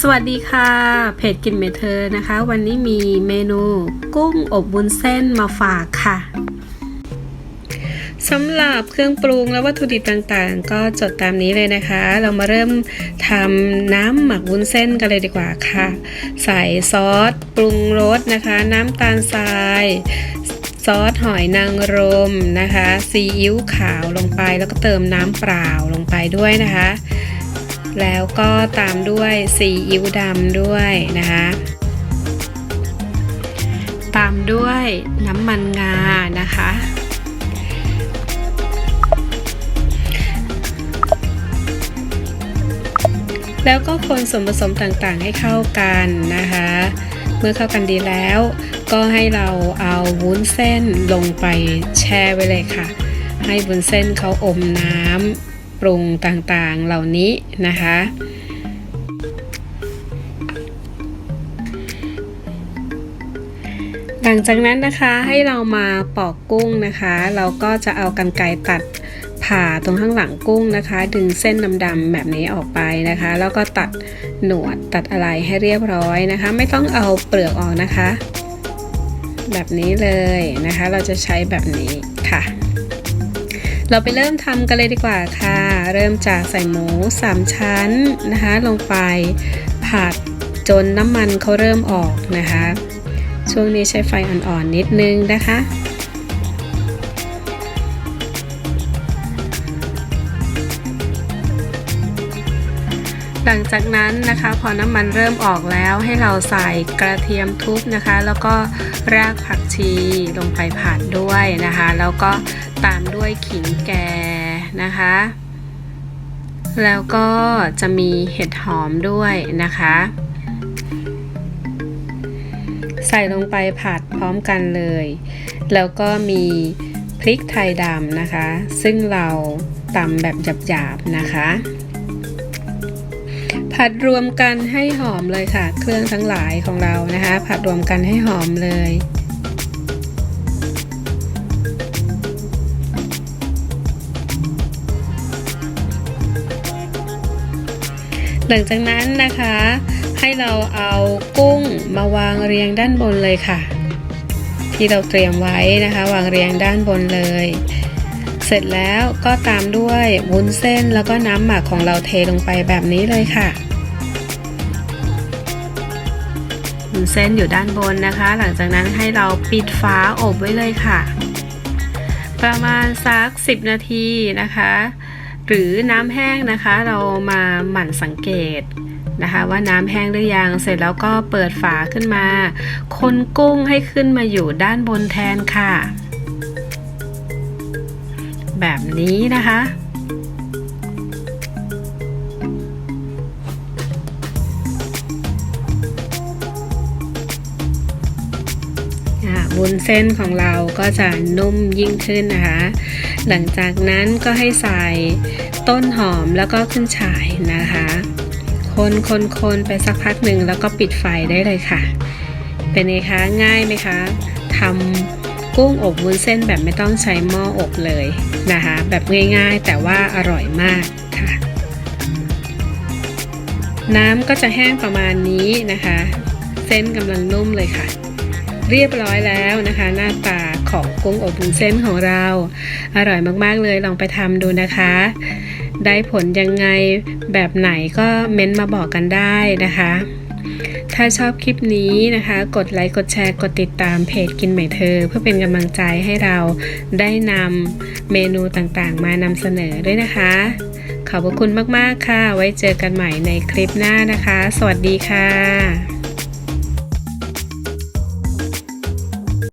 สวัสดีค่ะเพจกินเมเธอนะคะ วันนี้มีเมนูกุ้งอบวุ้นเส้นมาฝากค่ะสำหรับเครื่องปรุงและวัตถุดิบต่างๆ ก็จดตามนี้เลยนะคะ เรามาเริ่มทำน้ำหมักวุ้นเส้นกันเลยดีกว่าค่ะ ใส่ซอสปรุงรสนะคะ น้ำตาลทรายซอสหอยนางรมนะคะซีอิ๊วขาวลงไปแล้วก็เติมน้ำเปล่าลงไปด้วยนะคะ แล้วก็ตามด้วยซีอิ๊วดำด้วยนะคะ ตามด้วยน้ำมันงานะคะ แล้วก็คนส่วนผสมต่างๆให้เข้ากันนะคะ เมื่อเข้ากันดีแล้ว ก็ให้เราเอาวุ้นเส้นลงไปแช่ไว้เลยค่ะ ให้วุ้นเส้นเขาอมน้ำ รุงต่างๆเหล่านี้นะคะ หลังจากนั้นนะคะให้เรามาปอกกุ้งนะคะ เราก็จะเอากันไกตัดผ่าตรงข้างหลังกุ้งนะคะ ดึงเส้นดำๆแบบนี้ออกไปนะคะ แล้วก็ตัดหนวดตัดอะไรให้เรียบร้อยนะคะ ไม่ต้องเอาเปลือกออกนะคะ แบบนี้เลยนะคะ เราจะใช้แบบนี้ค่ะ เราไปเริ่มทำกันเลยดีกว่าค่ะ เริ่มจากใส่หมู 3 ชั้นนะคะ ลงไปผัดจนน้ำมันเขาเริ่มออกนะคะ ช่วงนี้ใช้ไฟอ่อนๆนิดนึงนะคะ หลังจากนั้นนะคะพอน้ำมันเริ่มออกแล้วให้เราใส่กระเทียมทุบนะคะ แล้วก็รากผักชีลงไปผัดด้วยนะคะ แล้วก็ตามด้วยขิงแก่นะคะ แล้วก็จะมีเห็ดหอมด้วยนะคะ ใส่ลงไปผัดพร้อมกันเลย แล้วก็มีพริกไทยดำนะคะ ซึ่งเราตำแบบหยาบๆนะคะ ผัดรวมกันให้หอมเลยค่ะ เครื่องทั้งหลายของเรานะคะ ผัดรวมกันให้หอมเลยหลังจากนั้นนะคะ ให้เราเอากุ้งมาวางเรียงด้านบนเลยค่ะ ที่เราเตรียมไว้นะคะ วางเรียงด้านบนเลย เสร็จแล้วก็ตามด้วยวุ้นเส้นแล้วก็น้ำหมักของเราเทลงไปแบบนี้เลยค่ะวุ้นเส้นอยู่ด้านบนนะคะ หลังจากนั้นให้เราปิดฝาอบไว้เลยค่ะ ประมาณสัก 10 นาทีนะคะ หรือน้ำแห้งนะคะเรามาหมั่นสังเกตนะคะว่าน้ำแห้งหรือยังเสร็จแล้วก็เปิดฝาขึ้นมา คนกุ้งให้ขึ้นมาอยู่ด้านบนแทนค่ะ แบบนี้นะคะ วุ้นเส้นของเราก็จะนุ่มยิ่งขึ้นนะคะ หลังจากนั้นก็ให้ใส่ต้นหอมแล้วก็ขึ้นฉ่ายนะคะ คนคนคนไปสักพักหนึ่งแล้วก็ปิดไฟได้เลยค่ะ เป็นไงคะ ง่ายไหมคะทำ กุ้งอบวุ้นเส้นแบบไม่ต้องใช้หม้ออบเลยนะคะ แบบง่ายๆ แต่ว่าอร่อยมากค่ะ น้ำก็จะแห้งประมาณนี้นะคะ เส้นกำลังนุ่มเลยค่ะ เรียบร้อยแล้วนะคะ หน้าตาของกุ้งอบวุ้นเส้นของเรา อร่อยมากๆเลยลองไปทำดูนะคะ ได้ผลยังไงแบบไหนก็เม้นมาบอกกันได้นะคะ ถ้าชอบคลิปนี้นะคะ กดไลค์กดแชร์กดติดตามเพจกินใหม่เธอ เพื่อเป็นกำลังใจให้เราได้นำเมนูต่างๆ มานำเสนอด้วยนะคะ ขอบพระคุณมากๆค่ะ ไว้เจอกันใหม่ในคลิปหน้านะคะ สวัสดีค่ะ